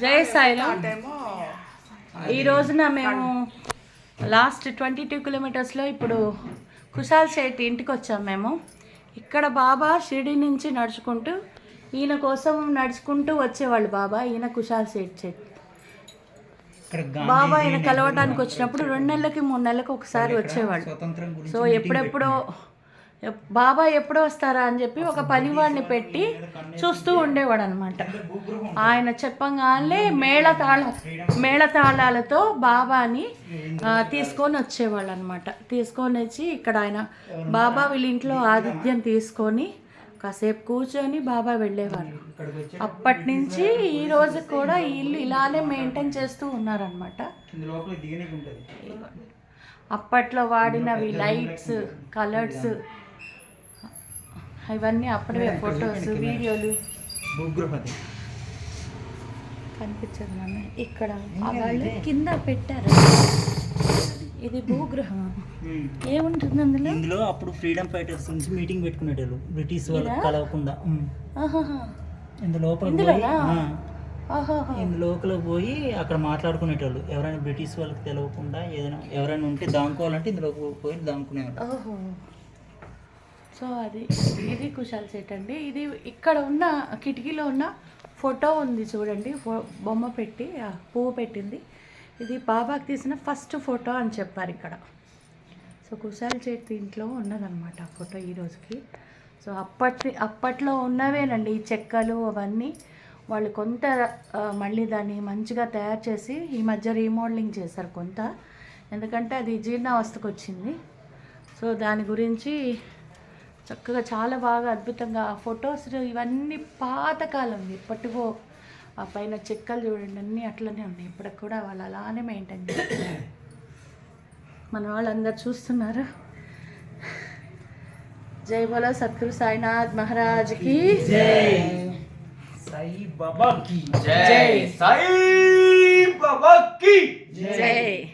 జై సాయిలో ఏమో ఈ రోజున మేము లాస్ట్ ట్వంటీ టూ కిలోమీటర్స్లో ఇప్పుడు కుషాల్ శెట్టి ఇంటికి వచ్చాం మేము. ఇక్కడ బాబా షిరిడి నుంచి నడుచుకుంటూ ఈయన కోసం నడుచుకుంటూ వచ్చేవాళ్ళు బాబా ఈయన కుషాల్ శెట్టి చెట్టు ఇక్కడ బాబా ఈయన కలవటానికి వచ్చినప్పుడు రెండు నెలలకి మూడు నెలలకు ఒకసారి వచ్చేవాళ్ళు. సో ఎప్పుడెప్పుడో ఎప్- బాబా ఎప్పుడు వస్తారా అని చెప్పి ఒక పనివాడిని పెట్టి చూస్తూ ఉండేవాడు అనమాట ఆయన చెప్పగానే మేళతాళ మేళతాళాలతో బాబాని తీసుకొని వచ్చేవాళ్ళు అనమాట తీసుకొని వచ్చి ఇక్కడ ఆయన బాబా వీళ్ళ ఇంట్లో ఆతిథ్యం తీసుకొని కాసేపు కూర్చొని బాబా వచ్చి అప్పటి నుంచి ఈ రోజు కూడా ఇల్లు ఇలానే మెయింటైన్ చేస్తూ ఉన్నారనమాట. అప్పట్లో వాడినవి లైట్స్ కలర్స్ ఇవన్నీ అప్పటివే ఫొటోస్ వీడియోలు. భూగృహది. కనిపించదు నాన్న ఇక్కడ వాళ్ళు కింద పెట్టారు. ఇది భూగృహం. ఏముంటుంది అందులో? ఇందులో అప్పుడు ఫ్రీడమ్ ఫైటర్స్ నుంచి మీటింగ్ పెట్టుకునేటోళ్ళు. బ్రిటిష్ వాళ్ళకి ఇదా? కలవకుండా. ఇందు లోపల. ఇందు లోపల పోయి అక్కడ మాట్లాడుకునేటోళ్ళు. ఎవరైనా బ్రిటిష్ వాళ్ళకి తెలియకుండా ఏదైనా ఎవరైనా ఉంటే దాముకోవాలంటే ఇందులో పోయి దాముకునేవాళ్ళు ఓహో. సో అది ఇది కుశాల్ సెట్ అండి. ఇది ఇక్కడ ఉన్న కిటికీలో ఉన్న ఫోటో ఉంది చూడండి. ఫో- బొమ్మ పెట్టి పువ్వు పెట్టింది. ఇది బాబాకి తీసిన ఫస్ట్ ఫోటో అని చెప్పారు ఇక్కడ. సో కుశాల్ చేతి ఇంట్లో ఉన్నదనమాట ఆ ఫోటో ఈ రోజుకి. సో అప్పటి అప్పట్లో ఉన్నవేనండి ఈ చెక్కలు అవన్నీ. వాళ్ళు కొంత మళ్ళీ దాన్ని మంచిగా తయారు చేసి ఈ మధ్య రీమోడలింగ్ చేశారు కొంత. ఎందుకంటే అది జీర్ణావస్థకు వచ్చింది. సో దాని గురించి చక్కగా చాలా బాగా అద్భుతంగా ఆ ఫొటోస్ ఇవన్నీ పాతకాలం ఇప్పటికో ఆ పైన చెక్కలు చూడండి అన్నీ అట్లనే ఉన్నాయి. ఇప్పటికి కూడా వాళ్ళు అలానే మెయింటైన్ చేస్తున్నారు. మన వాళ్ళందరూ చూస్తున్నారు? జై బోలో సద్గురు సాయినాథ్ మహారాజ్కి. సాయి బాబా కి జై సాయి బాబా కి జై.